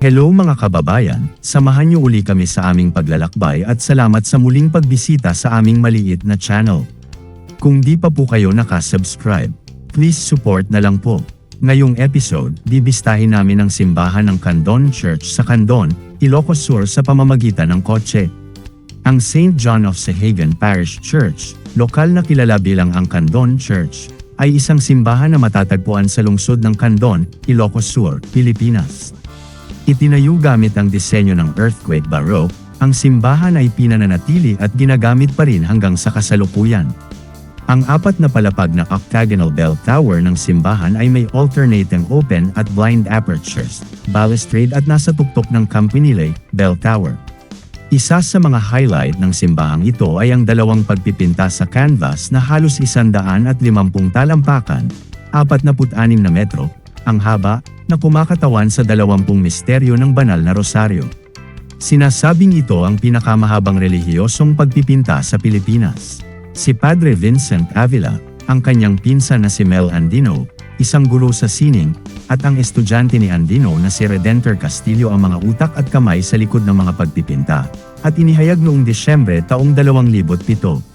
Hello mga kababayan, samahan niyo uli kami sa aming paglalakbay at salamat sa muling pagbisita sa aming maliit na channel. Kung di pa po kayo nakasubscribe, please support na lang po. Ngayong episode, bibistahin namin ang simbahan ng Candon Church sa Candon, Ilocos Sur sa pamamagitan ng kotse. Ang St. John of Sahagan Parish Church, lokal na kilala bilang ang Candon Church, ay isang simbahan na matatagpuan sa lungsod ng Candon, Ilocos Sur, Pilipinas. Itinayo gamit ang disenyo ng earthquake baroque, ang simbahan ay pinananatili at ginagamit pa rin hanggang sa kasalukuyan. Ang apat na palapag na octagonal bell tower ng simbahan ay may alternating open at blind apertures, balustrade at nasa tuktok ng Campanile, Bell Tower. Isa sa mga highlight ng simbahang ito ay ang dalawang pagpipinta sa canvas na halos isandaan at limampung talampakan, 46 na metro, ang haba, na kumakatawan sa dalawampung misteryo ng banal na rosaryo. Sinasabing ito ang pinakamahabang relihiyosong pagpipinta sa Pilipinas. Si Padre Vincent Avila, ang kanyang pinsan na si Mel Andino, isang guro sa sining, at ang estudyante ni Andino na si Redentor Castillo ang mga utak at kamay sa likod ng mga pagpipinta, at inihayag noong Desyembre taong 2007.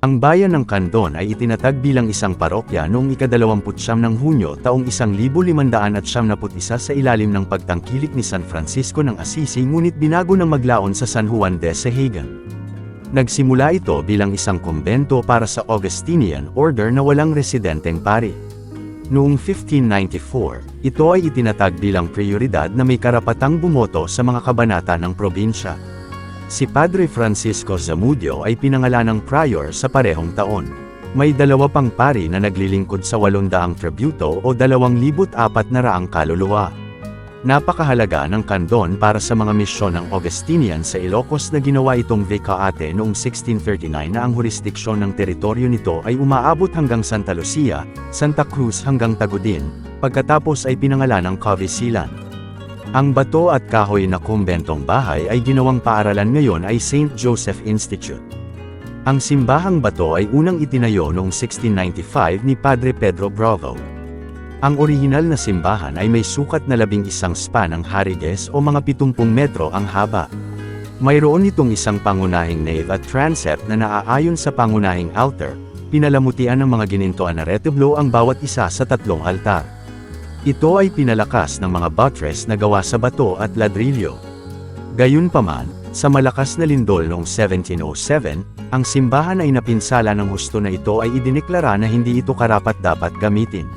Ang bayan ng Candon ay itinatag bilang isang parokya noong ikadalawamputsyam ng Hunyo taong 1571 sa ilalim ng pagtangkilik ni San Francisco ng Assisi ngunit binago ng maglaon sa San Juan de Sehegan. Nagsimula ito bilang isang kumbento para sa Augustinian order na walang residenteng pari. Noong 1594, ito ay itinatag bilang prioridad na may karapatang bumoto sa mga kabanata ng probinsya. Si Padre Francisco Zamudio ay pinangalan ng prior sa parehong taon. May dalawa pang pari na naglilingkod sa 800 tributo o 2,400 kaluluwa. Napakahalaga ng kandon para sa mga misyon ng Augustinian sa Ilocos na ginawa itong Vicaate noong 1639 na ang jurisdiksyon ng teritoryo nito ay umaabot hanggang Santa Lucia, Santa Cruz hanggang Tagudin, pagkatapos ay pinangalan ng Cavisilan. Ang bato at kahoy na kumbentong bahay ay ginawang paaralan ngayon ay St. Joseph Institute. Ang simbahang bato ay unang itinayo noong 1695 ni Padre Pedro Bravo. Ang orihinal na simbahan ay may sukat na labing isang span ng hariges o mga 70 metro ang haba. Mayroon itong isang pangunahing nave at transept na naaayon sa pangunahing altar, pinalamutian ng mga ginintoan na retablo ang bawat isa sa tatlong altar. Ito ay pinalakas ng mga buttress na gawa sa bato at ladrilyo. Gayunpaman, sa malakas na lindol noong 1707, ang simbahan ay napinsala ng husto na ito ay idineklara na hindi ito karapat-dapat gamitin.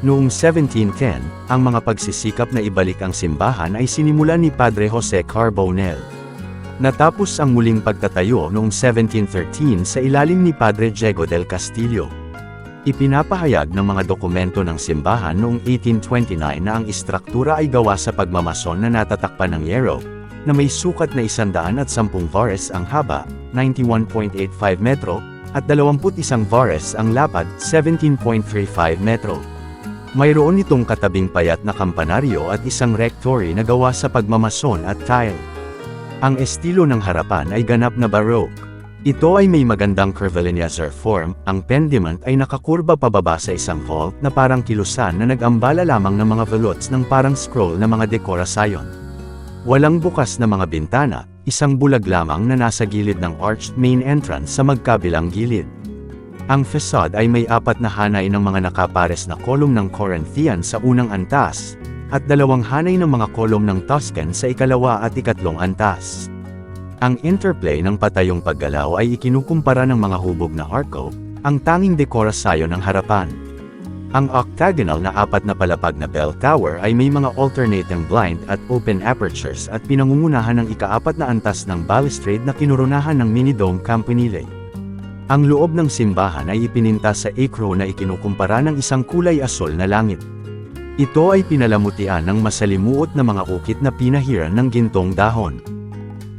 Noong 1710, ang mga pagsisikap na ibalik ang simbahan ay sinimulan ni Padre Jose Carbonell. Natapos ang muling pagtatayo noong 1713 sa ilalim ni Padre Diego del Castillo. Ipinapahayag ng mga dokumento ng simbahan noong 1829 na ang istruktura ay gawa sa pagmamason na natatakpan ng yero, na may sukat na 110 vares ang haba, 91.85 metro, at 21 vares ang lapad, 17.35 metro. Mayroon itong katabing payat na kampanaryo at isang rectory na gawa sa pagmamason at tile. Ang estilo ng harapan ay ganap na baroque. Ito ay may magandang curvilinear form, ang pendiment ay nakakurba pababa sa isang vault na parang kilusan na nag-ambala lamang ng mga velots ng parang scroll na mga dekorasyon. Walang bukas na mga bintana, isang bulag lamang na nasa gilid ng arched main entrance sa magkabilang gilid. Ang facade ay may apat na hanay ng mga nakapares na kolum ng Corinthian sa unang antas, at dalawang hanay ng mga kolum ng Tuscan sa ikalawa at ikatlong antas. Ang interplay ng patayong paggalaw ay ikinukumpara ng mga hubog na arco, ang tanging dekorasyon ng harapan. Ang octagonal na apat na palapag na bell tower ay may mga alternating blind at open apertures at pinangungunahan ng ikaapat na antas ng balustrade na kinurunahan ng mini-dome campanile. Ang loob ng simbahan ay ipininta sa acro na ikinukumpara ng isang kulay asol na langit. Ito ay pinalamutian ng masalimuot na mga ukit na pinahiran ng gintong dahon.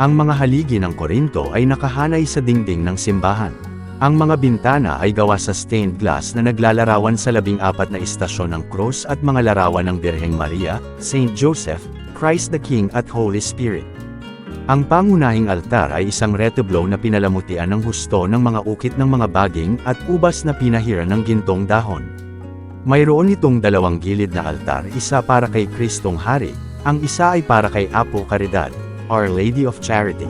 Ang mga haligi ng Korinto ay nakahanay sa dingding ng simbahan. Ang mga bintana ay gawa sa stained glass na naglalarawan sa labing apat na istasyon ng krus at mga larawan ng Birheng Maria, Saint Joseph, Christ the King at Holy Spirit. Ang pangunahing altar ay isang retablo na pinalamutian ng husto ng mga ukit ng mga baging at ubas na pinahiran ng gintong dahon. Mayroon itong dalawang gilid na altar, isa para kay Kristong Hari, ang isa ay para kay Apo Caridad. Our Lady of Charity.